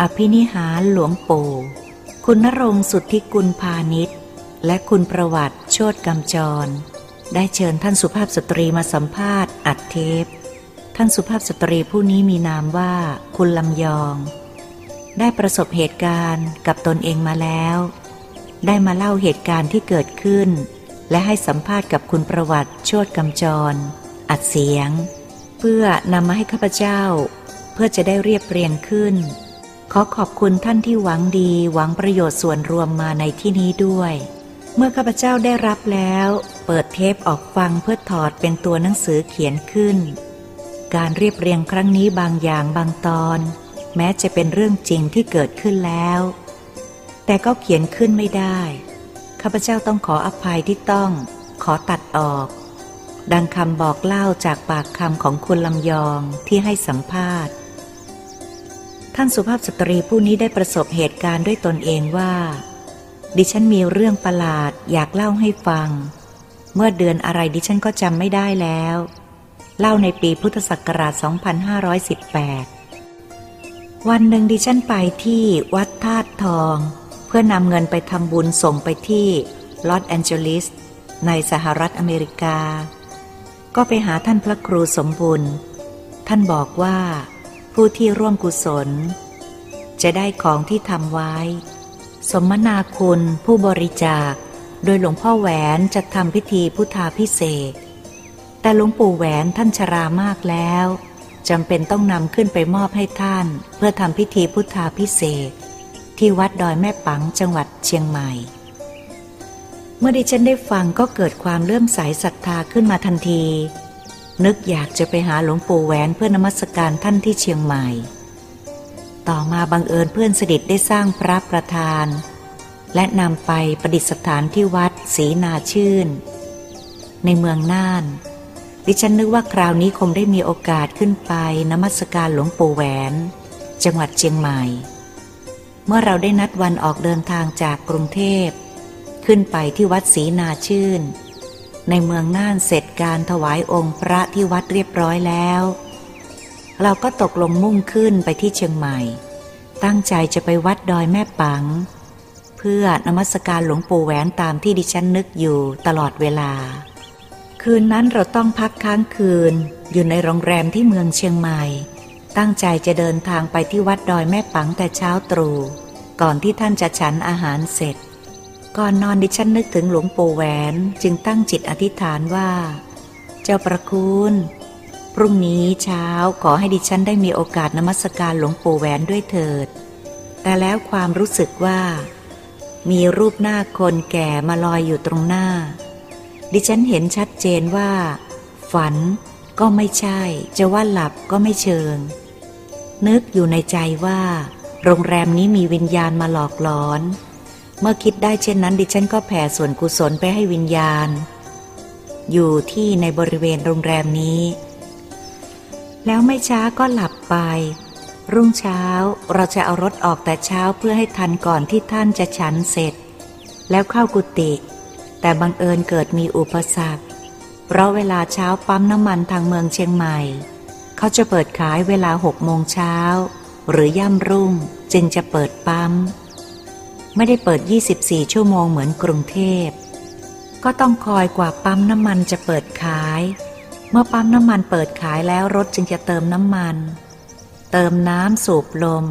อภินิหารหลวงปู่คุณนรงสุทธิกุลพาณิชย์ และคุณประวัติโชตกำจร ได้เชิญท่านสุภาพสตรีมาสัมภาษณ์อัดเทป ท่านสุภาพสตรีผู้นี้มีนามว่าคุณลำยอง ได้ประสบเหตุการณ์กับตนเองมาแล้ว ได้มาเล่าเหตุการณ์ที่เกิดขึ้น และให้สัมภาษณ์กับคุณประวัติโชตกำจร อัดเสียง เพื่อนำมาให้ข้าพเจ้า เพื่อจะได้เรียบเรียงขึ้น ขอขอบคุณท่านที่หวังดีหวังประโยชน์ส่วนรวมมาในที่นี้ด้วย เมื่อข้าพเจ้าได้รับแล้ว เปิดเทปออกฟังเพื่อถอดเป็นตัวหนังสือเขียนขึ้น การเรียบเรียงครั้งนี้บางอย่างบางตอน แม้จะเป็นเรื่องจริงที่เกิดขึ้นแล้ว แต่ก็เขียนขึ้นไม่ได้ข้าพเจ้าต้องขออภัยที่ต้อง ขอตัดออก ดังคำบอกเล่าจากปากคำของคุณลำยองที่ให้สัมภาษณ์ ท่านสุภาพสตรีผู้นี้ได้ประสบเหตุการณ์ด้วยตนเองว่า ดิฉันมีเรื่องประหลาดอยากเล่าให้ฟัง เมื่อเดือนอะไรดิฉันก็จำไม่ได้แล้ว เล่าในปีพุทธศักราช 2518 วันหนึ่งดิฉันไปที่วัดธาตุทอง เพื่อนำเงินไปทำบุญส่งไปที่ลอสแอนเจลิส ในสหรัฐอเมริกา ก็ไปหาท่านพระครูสมบุญ ท่านบอกว่า ผู้ที่ร่วมกุศล จะได้ของที่ทำไว้ สมนาคุณผู้บริจาค โดยหลวงพ่อแหวนจะทำพิธีพุทธาพิเศษ แต่หลวงปู่แหวนท่านชรามากแล้วจำเป็นต้องนำขึ้นไปมอบให้ท่าน เพื่อทำพิธีพุทธาพิเศษ ที่วัดดอยแม่ปังจังหวัดเชียงใหม่ เมื่อดิฉันได้ฟังก็เกิดความเลื่อมใสศรัทธาขึ้นมาทันที นึกอยากจะไปหาหลวงปู่แหวนเพื่อนมัสการท่านที่เชียงใหม่ ต่อมาบังเอิญเพื่อนสนิทได้สร้างพระประธาน และนำไปประดิษฐานที่วัดศรีนาชื่น ในเมืองน่าน ดิฉันนึกว่าคราวนี้คงได้มีโอกาสขึ้นไปนมัสการหลวงปู่แหวน จังหวัดเชียงใหม่ เมื่อเราได้นัดวันออกเดินทางจากกรุงเทพ ขึ้นไปที่วัดศรีนาชื่น ในเมืองน่านเสร็จการถวายองค์พระที่วัดเรียบร้อยแล้ว เราก็ตกลงมุ่งขึ้นไปที่เชียงใหม่ ตั้งใจจะไปวัดดอยแม่ปัง เพื่อนมัสการหลวงปู่แหวนตามที่ดิฉันนึกอยู่ตลอดเวลา คืนนั้นเราต้องพักค้างคืน อยู่ในโรงแรมที่เมืองเชียงใหม่ ตั้งใจจะเดินทางไปที่วัดดอยแม่ปังแต่เช้าตรู่ก่อนที่ท่านจะฉันอาหารเสร็จ ก่อนนอนดิฉันนึกถึงหลวงปู่แหวนจึงตั้งจิตอธิษฐานว่า เจ้าประคุณพรุ่งนี้เช้าขอให้ดิฉันได้มีโอกาสนมัสการหลวงปู่แหวนด้วยเถิด แต่แล้วความรู้สึกว่า มีรูปหน้าคนแก่มาลอยอยู่ตรงหน้า ดิฉันเห็นชัดเจนว่า ฝันก็ไม่ใช่ จะว่าหลับก็ไม่เชิง นึกอยู่ในใจว่า โรงแรมนี้มีวิญญาณมาหลอกหลอน เมื่อคิดได้เช่นนั้น ดิฉันก็แผ่ส่วนกุศลไปให้วิญญาณ อยู่ที่ในบริเวณโรงแรมนี้ แล้วไม่ช้าก็หลับไป รุ่งเช้าเราจะเอารถออกแต่เช้าเพื่อให้ทันก่อนที่ท่านจะฉันเสร็จ แล้วเข้ากุฏิแต่บังเอิญเกิดมีอุปสรรค เพราะเวลาเช้าปั๊มน้ำมันทางเมืองเชียงใหม่ เขาจะเปิดขายเวลาหกโมงเช้า หรือย่ำรุ่งจึงจะเปิดปั๊ม ไม่ได้เปิด 24 ชั่วโมงเหมือนกรุงเทพ ก็ต้องคอยกว่าปั๊มน้ำมันจะเปิดขาย เมื่อปั๊มน้ำมันเปิดขายแล้วรถจึงจะเติมน้ำมัน เติมน้ำสูบลม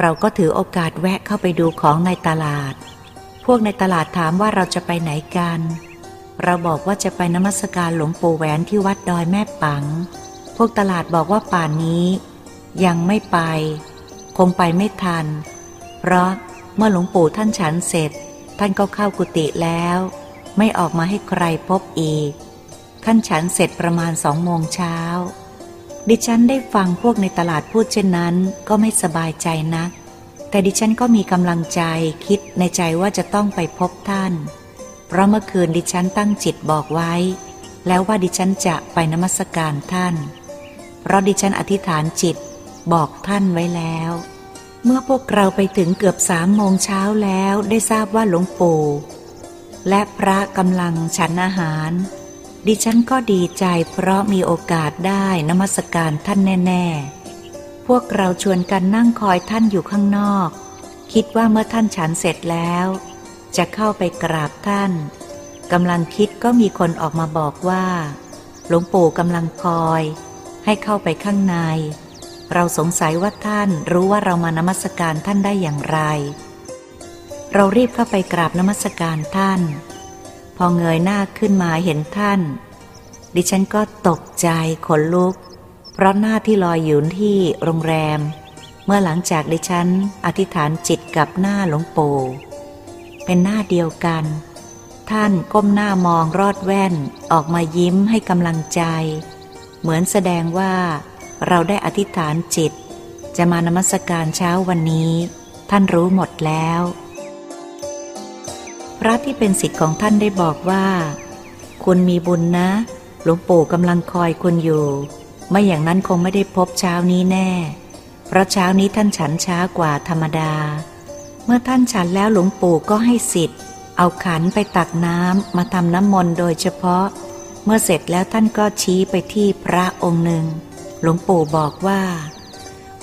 เราก็ถือโอกาสแวะเข้าไปดูของในตลาด พวกในตลาดถามว่าเราจะไปไหนกัน เราบอกว่าจะไปนมัสการหลวงปู่แหวนที่วัดดอยแม่ปัง พวกตลาดบอกว่าป่านนี้ ยังไม่ไป คงไปไม่ทัน เพราะ เมื่อหลวงปู่ท่านฉันเสร็จ ท่านก็เข้ากุฏิแล้ว ไม่ออกมาให้ใครพบอีก ท่านฉันเสร็จประมาณสองโมงเช้า ดิฉันได้ฟังพวกในตลาดพูดเช่นนั้นก็ไม่สบายใจนัก แต่ดิฉันก็มีกำลังใจคิดในใจว่าจะต้องไปพบท่าน เพราะเมื่อคืนดิฉันตั้งจิตบอกไว้ แล้วว่าดิฉันจะไปนมัสการท่าน เพราะดิฉันอธิษฐานจิตบอกท่านไว้แล้ว เมื่อพวกเราไปถึงเกือบสามโมงเช้าแล้วได้ทราบว่าหลวงปู่และพระกำลังฉันอาหาร ดิฉันก็ดีใจเพราะมีโอกาสได้นมัสการท่านแน่ ๆ พวกเราชวนกันนั่งคอยท่านอยู่ข้างนอก คิดว่าเมื่อท่านฉันเสร็จแล้ว จะเข้าไปกราบท่านกำลังคิดก็มีคนออกมาบอกว่า หลวงปู่กำลังคอย ให้เข้าไปข้างใน เราสงสัยว่าท่านรู้ว่าเรามานมัสการท่านได้อย่างไร เรารีบเข้าไปกราบนมัสการท่าน พอเงยหน้าขึ้นมาเห็นท่าน ดิฉันก็ตกใจขนลุก เพราะหน้าที่ลอยอยู่ที่โรงแรม เมื่อหลังจากดิฉันอธิษฐานจิตกับหน้าหลวงปู่เป็นหน้าเดียวกัน ท่านก้มหน้ามองรอดแว่นออกมายิ้มให้กำลังใจ เหมือนแสดงว่า เราได้อธิษฐานจิต จะมานมัสการเช้าวันนี้ ท่านรู้หมดแล้ว พระที่เป็นสิทธิ์ของท่านได้บอกว่า คุณมีบุญนะ หลวงปู่กำลังคอยคุณอยู่ ไม่อย่างนั้นคงไม่ได้พบเช้านี้แน่ เพราะเช้านี้ท่านฉันช้ากว่าธรรมดา เมื่อท่านฉันแล้วหลวงปู่ก็ให้สิทธิ์ เอาขันไปตักน้ำมาทำน้ำมนต์โดยเฉพาะ เมื่อเสร็จแล้วท่านก็ชี้ไปที่พระองค์หนึ่ง หลวงปู่บอกว่า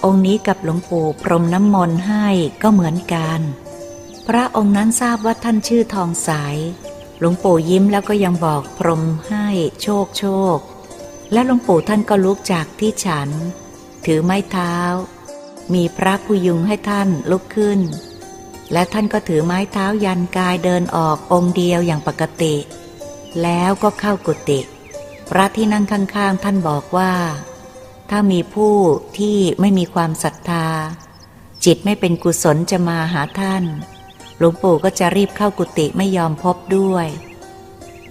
องค์นี้กับหลวงปู่พรมน้ำมนต์ให้ก็เหมือนกัน พระองค์นั้นทราบว่าท่านชื่อทองใสหลวงปู่ยิ้มแล้วก็ยังบอกพรมให้โชคโชค และหลวงปู่ท่านก็ลุกจากที่ฉัน ถือไม้เท้า มีพระผู้ยุงให้ท่านลุกขึ้น และท่านก็ถือไม้เท้ายันกายเดินออกองค์เดียวอย่างปกติ แล้วก็เข้ากุฏิพระที่นั่งข้างๆท่านบอกว่า ถ้ามีผู้ที่ไม่มีความศรัทธา จิตไม่เป็นกุศลจะมาหาท่าน หลวงปู่ก็จะรีบเข้ากุฏิไม่ยอมพบด้วย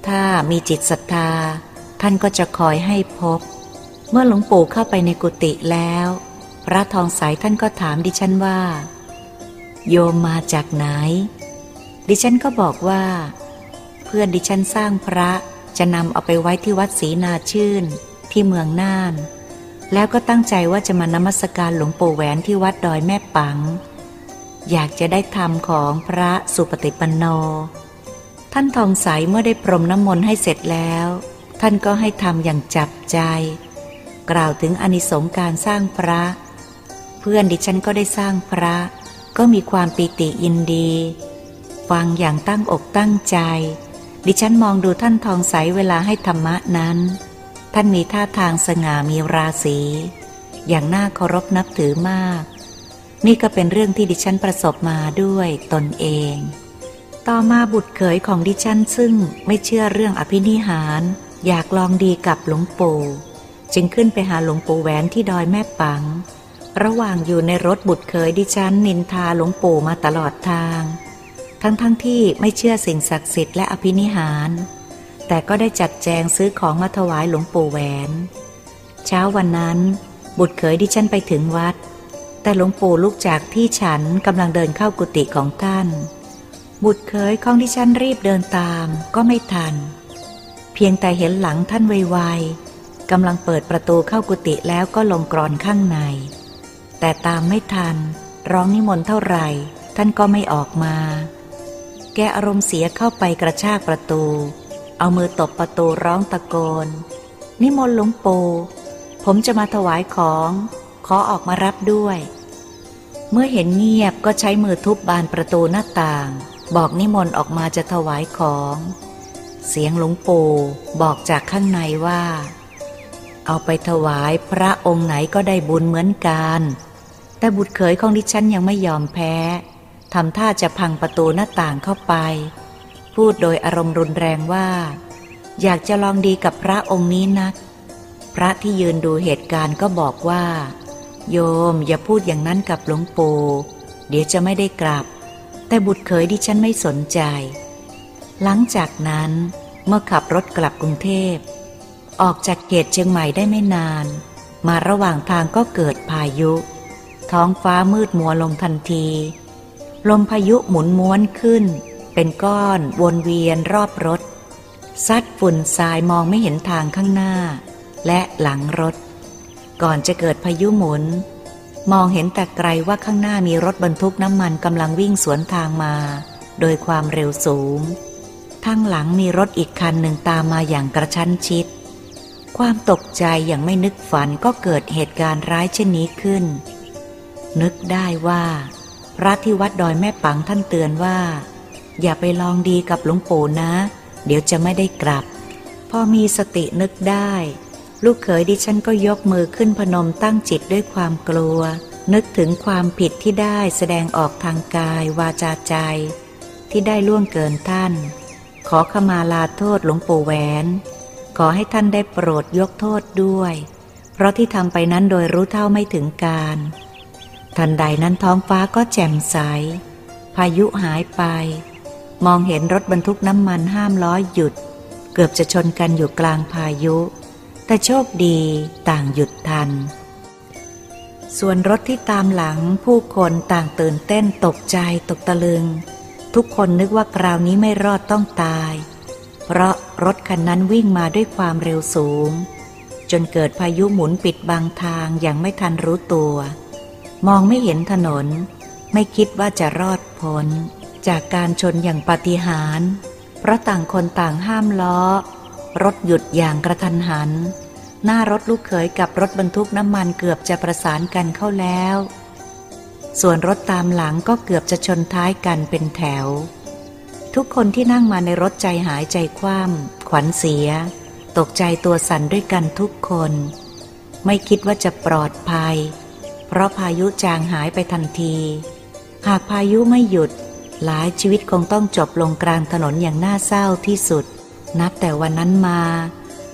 ถ้ามีจิตศรัทธา ท่านก็จะคอยให้พบ เมื่อหลวงปู่เข้าไปในกุฏิแล้ว พระทองใสท่านก็ถามดิฉันว่า โยมมาจากไหน ดิฉันก็บอกว่า เพื่อนดิฉันสร้างพระจะนำเอาไปไว้ที่วัดศรีนาชื่นที่เมืองน่าน แล้วก็ตั้งใจว่าจะมานมัสการหลวงปู่แหวนที่วัดดอยแม่ปัง อยากจะได้ธรรมของพระสุปฏิปันโน ท่านทองใสเมื่อได้พรมน้ำมนต์ให้เสร็จแล้ว ท่านก็ให้ทำอย่างจับใจ กล่าวถึงอนิสงการสร้างพระ เพื่อนดิฉันก็ได้สร้างพระ ก็มีความปีติยินดี ฟังอย่างตั้งอกตั้งใจ ดิฉันมองดูท่านทองใสเวลาให้ธรรมะนั้น ท่านมีท่าทางสง่ามีราศี อย่างน่าเคารพนับถือมาก นี่ก็เป็นเรื่องที่ดิฉันประสบมาด้วยตนเอง ต่อมาบุตรเขยของดิฉันซึ่งไม่เชื่อเรื่องอภินิหาร อยากลองดีกับหลวงปู่จึงขึ้นไปหาหลวงปู่แหวนที่ดอยแม่ปัง ระหว่างอยู่ในรถบุตรเขยดิฉันนินทาหลวงปู่มาตลอดทาง ทั้งๆทที่ไม่เชื่อสิ่งศักดิ์สิทธิ์และอภินิหาร แต่ก็ได้จัดแจงซื้อของมาถวายหลวงปู่แหวน เช้าวันนั้น บุตรเขยดิฉันไปถึงวัด แต่หลวงปู่ลุกจากที่ฉันกำลังเดินเข้ากุฏิของท่าน บุตรเขยของดิฉันรีบเดินตามก็ไม่ทัน เพียงแต่เห็นหลังท่านไวๆกำลังเปิดประตูเข้ากุฏิแล้วก็ลงกรอนข้างใน แต่ตามไม่ทัน ร้องนิมนต์เท่าไหร่ ท่านก็ไม่ออกมา แกอารมณ์เสียเข้าไปกระชากประตู เอามือตบประตูร้องตะโกน นิมนต์หลวงปู่ผมจะมาถวายของ ขอออกมารับด้วย เมื่อเห็นเงียบก็ใช้มือทุบบานประตูหน้าต่าง บอกนิมนต์ออกมาจะถวายของ เสียงหลวงปู่บอกจากข้างในว่า เอาไปถวายพระองค์ไหนก็ได้บุญเหมือนกัน แต่บุตรเขยของดิฉันยังไม่ยอมแพ้ทำท่าจะพังประตูหน้าต่างเข้าไป พูดโดยอารมณ์รุนแรงว่า อยากจะลองดีกับพระองค์นี้นัก พระที่ยืนดูเหตุการณ์ก็บอกว่า โยมอย่าพูดอย่างนั้นกับหลวงปู่เดี๋ยวจะไม่ได้กลับ แต่บุตรเขยดิฉันไม่สนใจ หลังจากนั้นเมื่อขับรถกลับกรุงเทพ ออกจากเขตเชียงใหม่ได้ไม่นาน มาระหว่างทางก็เกิดพายุ ท้องฟ้ามืดมัวลงทันที ลมพายุหมุนม้วนขึ้น เป็นก้อนวนเวียนรอบรถ ซัดฝุ่นทรายมองไม่เห็นทางข้างหน้า และหลังรถ ก่อนจะเกิดพายุหมุน มองเห็นแต่ไกลว่าข้างหน้ามีรถบรรทุกน้ำมันกำลังวิ่งสวนทางมา โดยความเร็วสูง ทางหลังมีรถอีกคันหนึ่งตามมาอย่างกระชั้นชิดคความตกใจอย่างไม่นึกฝันก็เกิดเหตุการณ์ร้ายเช่นนี้ขึ้น นึกได้ว่า พระที่วัดดอยแม่ปังท่านเตือนว่า อย่าไปลองดีกับหลวงปู่นะ เดี๋ยวจะไม่ได้กลับ พอมีสตินึกได้ ลูกเขยดิฉันก็ยกมือขึ้นพนมตั้งจิตด้วยความกลัว นึกถึงความผิดที่ได้แสดงออกทางกายวาจาใจ ที่ได้ล่วงเกินท่าน ขอขมาลาโทษหลวงปู่แหวน ขอให้ท่านได้โปรดยกโทษด้วย เพราะที่ทำไปนั้นโดยรู้เท่าไม่ถึงการ ทันใดนั้นท้องฟ้าก็แจ่มใส พายุหายไป มองเห็นรถบรรทุกน้ำมันห้ามล้อหยุด เกือบจะชนกันอยู่กลางพายุ แต่โชคดีต่างหยุดทัน ส่วนรถที่ตามหลังผู้คนต่างตื่นเต้นตกใจตกตะลึง ทุกคนนึกว่าคราวนี้ไม่รอดต้องตาย เพราะรถคันนั้นวิ่งมาด้วยความเร็วสูง จนเกิดพายุหมุนปิดบางทางอย่างไม่ทันรู้ตัว มองไม่เห็นถนน ไม่คิดว่าจะรอดพ้น จากการชนอย่างปาฏิหาริย์เพราะต่างคนต่างห้ามล้อ รถหยุดอย่างกระทันหัน หน้ารถลูกเขยกับรถบรรทุกน้ำมันเกือบจะประสานกันเข้าแล้ว ส่วนรถตามหลังก็เกือบจะชนท้ายกันเป็นแถว ทุกคนที่นั่งมาในรถใจหายใจคว่ำขวัญเสีย ตกใจตัวสั่นด้วยกันทุกคน ไม่คิดว่าจะปลอดภัย เพราะพายุจางหายไปทันที หากพายุไม่หยุด หลายชีวิตคงต้องจบลงกลางถนนอย่างน่าเศร้าที่สุด นับแต่วันนั้นมา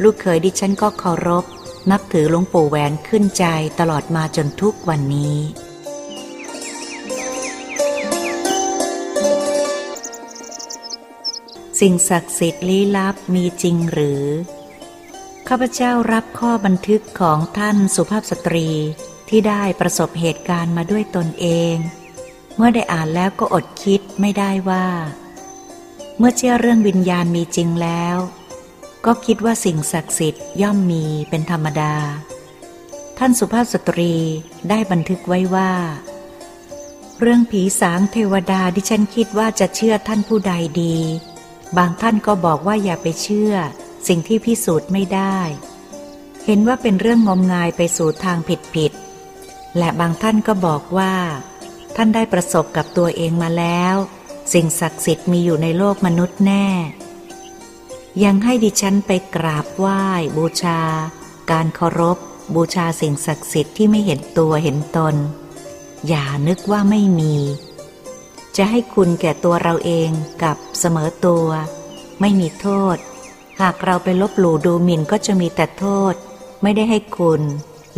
ลูกเขยดิฉันก็เคารพ นับถือหลวงปู่แหวนขึ้นใจตลอดมาจนทุกวันนี้สิ่งศักดิ์สิทธิ์ลี้ลับมีจริงหรือ ข้าพเจ้ารับข้อบันทึกของท่านสุภาพสตรีที่ได้ประสบเหตุการณ์มาด้วยตนเอง เมื่อได้อ่านแล้วก็อดคิดไม่ได้ว่า เมื่อเชื่อเรื่องวิญญาณมีจริงแล้ว ก็คิดว่าสิ่งศักดิ์สิทธิ์ย่อมมีเป็นธรรมดา ท่านสุภาพสตรีได้บันทึกไว้ว่า เรื่องผีสางเทวดาดิฉันคิดว่าจะเชื่อท่านผู้ใดดี บางท่านก็บอกว่าอย่าไปเชื่อ สิ่งที่พิสูจน์ไม่ได้ เห็นว่าเป็นเรื่องงมงายไปสู่ทางผิดผิดๆและบางท่านก็บอกว่า ท่านได้ประสบกับตัวเองมาแล้ว สิ่งศักดิ์สิทธิ์มีอยู่ในโลกมนุษย์แน่ ยังให้ดิฉันไปกราบไหว้ บูชา การเคารพ บูชาสิ่งศักดิ์สิทธิ์ที่ไม่เห็นตัวเห็นตน อย่านึกว่าไม่มี จะให้คุณแก่ตัวเราเองกับเสมอตัว ไม่มีโทษ หากเราไปลบหลู่ดูหมิ่นก็จะมีแต่โทษ ไม่ได้ให้คุณ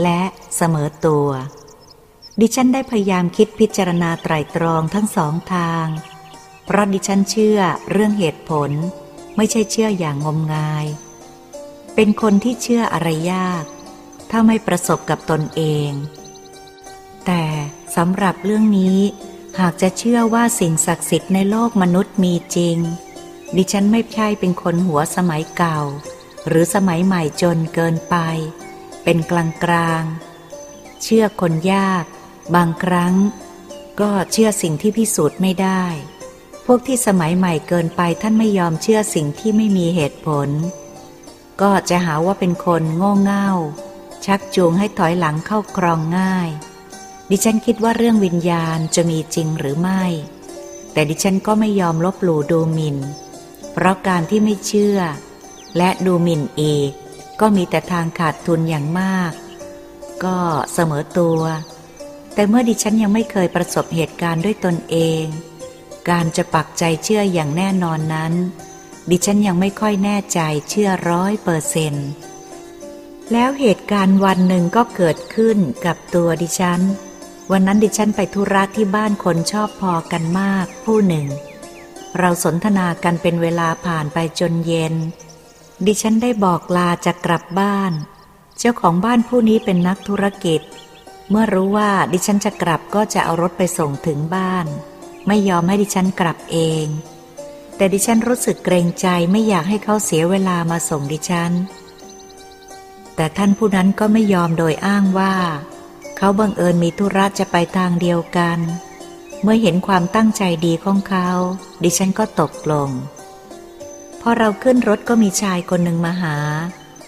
และเสมอตัว ดิฉันได้พยายามคิดพิจารณาไตรตรองทั้งสองทาง เพราะดิฉันเชื่อเรื่องเหตุผล ไม่ใช่เชื่ออย่างงมงาย เป็นคนที่เชื่ออะไรยาก ถ้าไม่ประสบกับตนเอง แต่สำหรับเรื่องนี้หากจะเชื่อว่าสิ่งศักดิ์สิทธิ์ในโลกมนุษย์มีจริง ดิฉันไม่ใช่เป็นคนหัวสมัยเก่า หรือสมัยใหม่จนเกินไป เป็นกลางกลางๆเชื่อคนยาก บางครั้งก็เชื่อสิ่งที่พิสูจน์ไม่ได้ พวกที่สมัยใหม่เกินไปท่านไม่ยอมเชื่อสิ่งที่ไม่มีเหตุผล ก็จะหาว่าเป็นคนโง่เง่า ชักจูงให้ถอยหลังเข้าครองง่าย ดิฉันคิดว่าเรื่องวิญญาณจะมีจริงหรือไม่ แต่ดิฉันก็ไม่ยอมลบหลู่ดูหมิน่น เพราะการที่ไม่เชื่อ และดูหมิ่นอีก ก็มีแต่ทางขาดทุนอย่างมาก ก็เสมอตัว แต่เมื่อดิฉันยังไม่เคยประสบเหตุการณ์ด้วยตนเอง การจะปักใจเชื่ออย่างแน่นอนนั้น ดิฉันยังไม่ค่อยแน่ใจเชื่อร้อยเปอร์เซนต์แล้วเหตุการณ์วันหนึ่งก็เกิดขึ้นกับตัวดิฉัน วันนั้นดิฉันไปธุระที่บ้านคนชอบพอกันมากผู้หนึ่ง เราสนทนากันเป็นเวลาผ่านไปจนเย็น ดิฉันได้บอกลาจะกลับบ้าน เจ้าของบ้านผู้นี้เป็นนักธุรกิจ เมื่อรู้ว่าดิฉันจะกลับก็จะเอารถไปส่งถึงบ้าน ไม่ยอมให้ดิฉันกลับเอง แต่ดิฉันรู้สึกเกรงใจไม่อยากให้เขาเสียเวลามาส่งดิฉัน แต่ท่านผู้นั้นก็ไม่ยอมโดยอ้างว่า เขาบังเอิญมีธุระจะไปทางเดียวกัน เมื่อเห็นความตั้งใจดีของเขา ดิฉันก็ตกลง พอเราขึ้นรถก็มีชายคนหนึ่งมาหา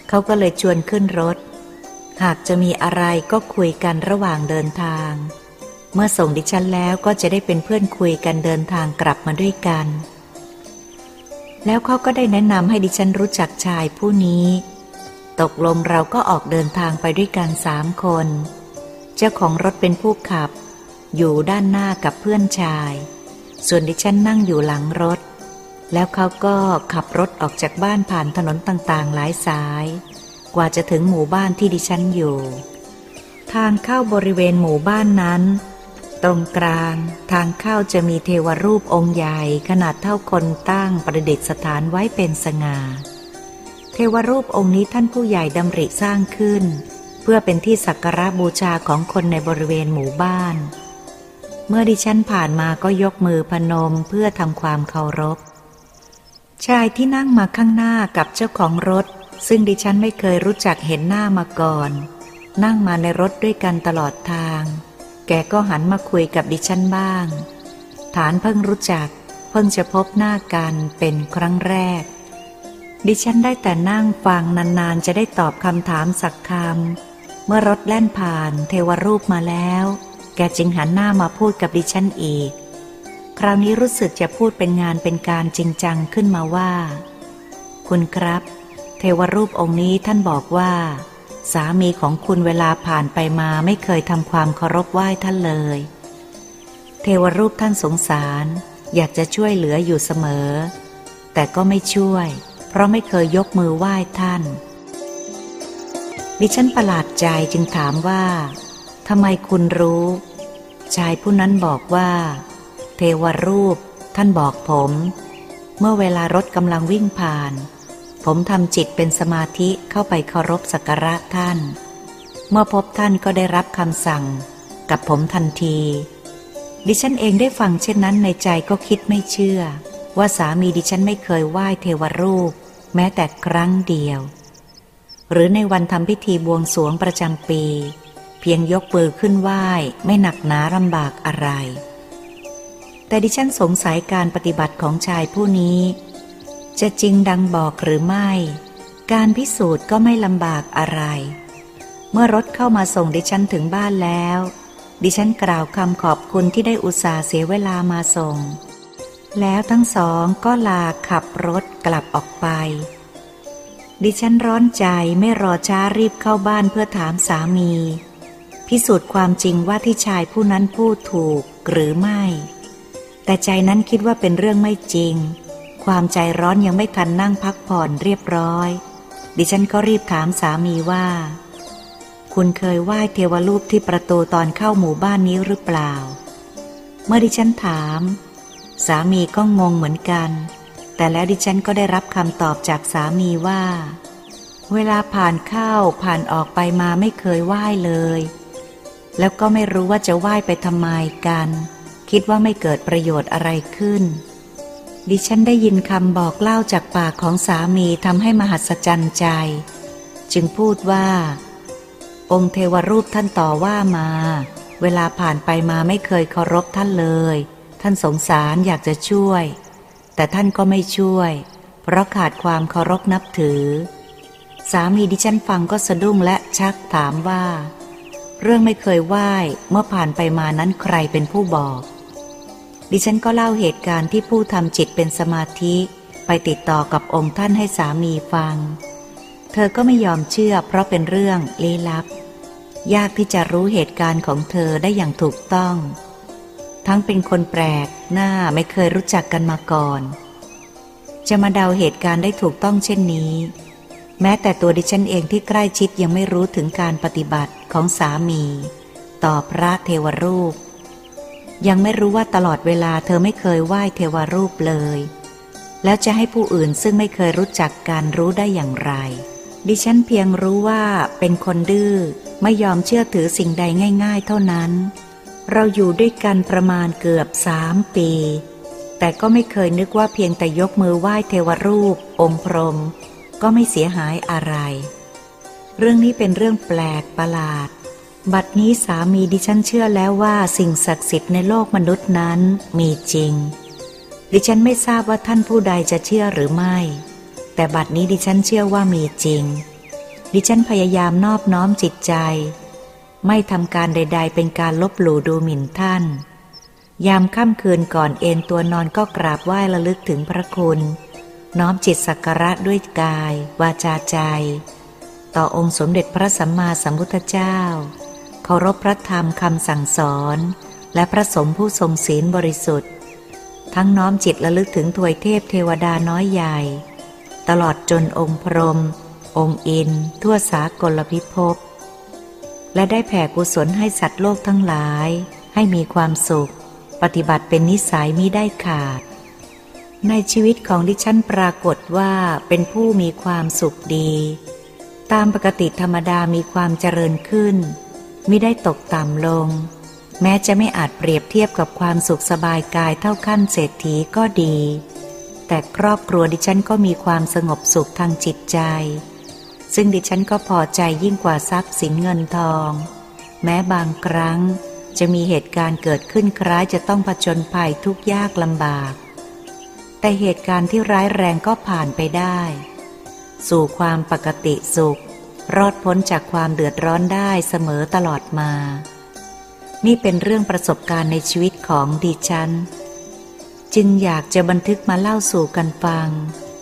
เขาก็เลยชวนขึ้นรถ หากจะมีอะไรก็คุยกันระหว่างเดินทาง เมื่อส่งดิฉันแล้วก็จะได้เป็นเพื่อนคุยกันเดินทางกลับมาด้วยกัน แล้วเขาก็ได้แนะนำให้ดิฉันรู้จักชายผู้นี้ ตกลงเราก็ออกเดินทางไปด้วยกันสามคน เจ้าของรถเป็นผู้ขับ อยู่ด้านหน้ากับเพื่อนชาย ส่วนดิฉันนั่งอยู่หลังรถ แล้วเขาก็ขับรถออกจากบ้านผ่านถนนต่างๆ หลายสาย ว่าจะถึงหมู่บ้านที่ดิฉันอยู่ ทางเข้าบริเวณหมู่บ้านนั้น ตรงกลางทางเข้าจะมีเทวรูปองค์ใหญ่ขนาดเท่าคนตั้งประดิษฐานไว้เป็นสง่า เทวรูปองค์นี้ท่านผู้ใหญ่ดำริสร้างขึ้น เพื่อเป็นที่สักการะบูชาของคนในบริเวณหมู่บ้าน เมื่อดิฉันผ่านมาก็ยกมือพนมเพื่อทำความเคารพชายที่นั่งมาข้างหน้ากับเจ้าของรถ ซึ่งดิฉันไม่เคยรู้จักเห็นหน้ามาก่อน นั่งมาในรถด้วยกันตลอดทาง แกก็หันมาคุยกับดิฉันบ้าง ฐานเพิ่งรู้จัก เพิ่งจะพบหน้ากันเป็นครั้งแรก ดิฉันได้แต่นั่งฟังนานๆ จะได้ตอบคำถามสักคำ เมื่อรถแล่นผ่านเทวรูปมาแล้ว แกจึงหันหน้ามาพูดกับดิฉันอีก คราวนี้รู้สึกจะพูดเป็นงานเป็นการจริงจังขึ้นมาว่า คุณครับ เทวรูปองค์นี้ท่านบอกว่า สามีของคุณเวลาผ่านไปมาไม่เคยทำความเคารพไหว้ท่านเลย เทวรูปท่านสงสาร อยากจะช่วยเหลืออยู่เสมอ แต่ก็ไม่ช่วย เพราะไม่เคยยกมือไหว้ท่าน ดิฉันประหลาดใจจึงถามว่าทำไมคุณรู้ ชายผู้นั้นบอกว่า เทวรูป ท่านบอกผม เมื่อเวลารถกำลังวิ่งผ่าน ผมทำจิตเป็นสมาธิเข้าไปเคารพสักการะท่าน เมื่อพบท่านก็ได้รับคำสั่ง กับผมทันที ดิฉันเองได้ฟังเช่นนั้นในใจก็คิดไม่เชื่อ ว่าสามีดิฉันไม่เคยไหว้เทวรูป แม้แต่ครั้งเดียว หรือในวันทำพิธีบวงสรวงประจำปี เพียงยกมือขึ้นไหว้ไม่หนักหนาลำบากอะไร แต่ดิฉันสงสัยการปฏิบัติของชายผู้นี้ จะจริงดังบอกหรือไม่ การพิสูจน์ก็ไม่ลำบากอะไร เมื่อรถเข้ามาส่งดิฉันถึงบ้านแล้ว ดิฉันกล่าวคำขอบคุณที่ได้อุตส่าห์เสียเวลามาส่ง แล้วทั้งสองก็ลาขับรถกลับออกไป ดิฉันร้อนใจไม่รอช้ารีบเข้าบ้านเพื่อถามสามี พิสูจน์ความจริงว่าที่ชายผู้นั้นพูดถูกหรือไม่ แต่ใจนั้นคิดว่าเป็นเรื่องไม่จริง ความใจร้อนยังไม่ทันนั่งพักผ่อนเรียบร้อย ดิฉันก็รีบถามสามีว่า คุณเคยไหว้เทวรูปที่ประตูตอนเข้าหมู่บ้านนี้หรือเปล่า เมื่อดิฉันถาม สามีก็งงเหมือนกัน แต่แล้วดิฉันก็ได้รับคำตอบจากสามีว่า เวลาผ่านเข้าผ่านออกไปมาไม่เคยไหว้เลย แล้วก็ไม่รู้ว่าจะไหว้ไปทำไมกัน คิดว่าไม่เกิดประโยชน์อะไรขึ้น ดิฉันได้ยินคำบอกเล่าจากปากของสามีทำให้มหัศจรรย์ใจ จึงพูดว่า องค์เทวรูปท่านต่อว่ามา เวลาผ่านไปมาไม่เคยเคารพท่านเลย ท่านสงสารอยากจะช่วย แต่ท่านก็ไม่ช่วย เพราะขาดความเคารพนับถือ สามีดิฉันฟังก็สะดุ้งและชักถามว่า เรื่องไม่เคยไหว้เมื่อผ่านไปมานั้นใครเป็นผู้บอก ดิฉันก็เล่าเหตุการณ์ที่ผู้ทำจิตเป็นสมาธิไปติดต่อกับองค์ท่านให้สามีฟัง เธอก็ไม่ยอมเชื่อเพราะเป็นเรื่องลี้ลับ ยากที่จะรู้เหตุการณ์ของเธอได้อย่างถูกต้อง ทั้งเป็นคนแปลกหน้าไม่เคยรู้จักกันมาก่อน จะมาเดาเหตุการณ์ได้ถูกต้องเช่นนี้ แม้แต่ตัวดิฉันเองที่ใกล้ชิดยังไม่รู้ถึงการปฏิบัติของสามี ต่อพระเทวรูป ยังไม่รู้ว่าตลอดเวลาเธอไม่เคยไหว้เทวรูปเลย แล้วจะให้ผู้อื่นซึ่งไม่เคยรู้จักกันรู้ได้อย่างไร ดิฉันเพียงรู้ว่าเป็นคนดื้อไม่ยอมเชื่อถือสิ่งใดง่าย ๆ เท่านั้น เราอยู่ด้วยกันประมาณเกือบสามปี แต่ก็ไม่เคยนึกว่าเพียงแต่ยกมือไหว้เทวรูป องค์พรหมก็ไม่เสียหายอะไร เรื่องนี้เป็นเรื่องแปลกประหลาด บัดนี้สามีดิฉันเชื่อแล้วว่าสิ่งศักดิ์สิทธิ์ในโลกมนุษย์นั้นมีจริง ดิฉันไม่ทราบว่าท่านผู้ใดจะเชื่อหรือไม่ แต่บัดนี้ดิฉันเชื่อว่ามีจริง ดิฉันพยายามนอบน้อมจิตใจ ไม่ทำการใด ๆ เป็นการลบหลู่ดูหมิ่นท่าน ยามค่ำคืนก่อนเอนตัวนอนก็กราบไหว้ระลึกถึงพระคุณ น้อมจิตสักการะด้วยกาย วาจาใจ ต่อองค์สมเด็จพระสัมมาสัมพุทธเจ้า เคารพพระธรรมคำสั่งสอน และพระสงฆ์ผู้ทรงศีลบริสุทธิ์ ทั้งน้อมจิตระลึกถึงถวยเทพเทวดาน้อยใหญ่ ตลอดจนองค์พรม องค์อิน ทั่วสากลพิภพ และได้แผ่กุศลให้สัตว์โลกทั้งหลาย ให้มีความสุข ปฏิบัติเป็นนิสัยมิได้ขาด ในชีวิตของดิฉันปรากฏว่าเป็นผู้มีความสุขดี ตามปกติธรรมดามีความเจริญขึ้น มิได้ตกต่ำลง แม้จะไม่อาจเปรียบเทียบกับความสุขสบายกายเท่าขั้นเศรษฐีก็ดี แต่ครอบครัวดิฉันก็มีความสงบสุขทางจิตใจ ซึ่งดิฉันก็พอใจยิ่งกว่าทรัพย์สินเงินทอง แม้บางครั้งจะมีเหตุการณ์เกิดขึ้นคล้ายจะต้องผจญภัยทุกยากลำบาก แต่เหตุการณ์ที่ร้ายแรงก็ผ่านไปได้ สู่ความปกติสุข รอดพ้นจากความเดือดร้อนได้เสมอตลอดมา นี่เป็นเรื่องประสบการณ์ในชีวิตของดิฉัน จึงอยากจะบันทึกมาเล่าสู่กันฟัง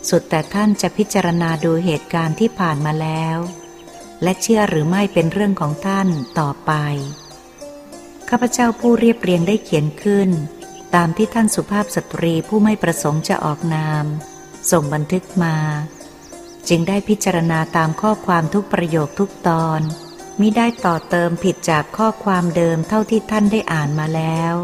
สุดแต่ท่านจะพิจารณาดูเหตุการณ์ที่ผ่านมาแล้ว และเชื่อหรือไม่เป็นเรื่องของท่านต่อไป ข้าพเจ้าผู้เรียบเรียงได้เขียนขึ้น ตามที่ท่านสุภาพสตรีผู้ไม่ประสงค์จะออกนาม ส่งบันทึกมา จึงได้พิจารณาตามข้อความทุกประโยคทุกตอนมิได้ต่อเติมผิดจากข้อความเดิมเท่าที่ท่านได้อ่านมาแล้ว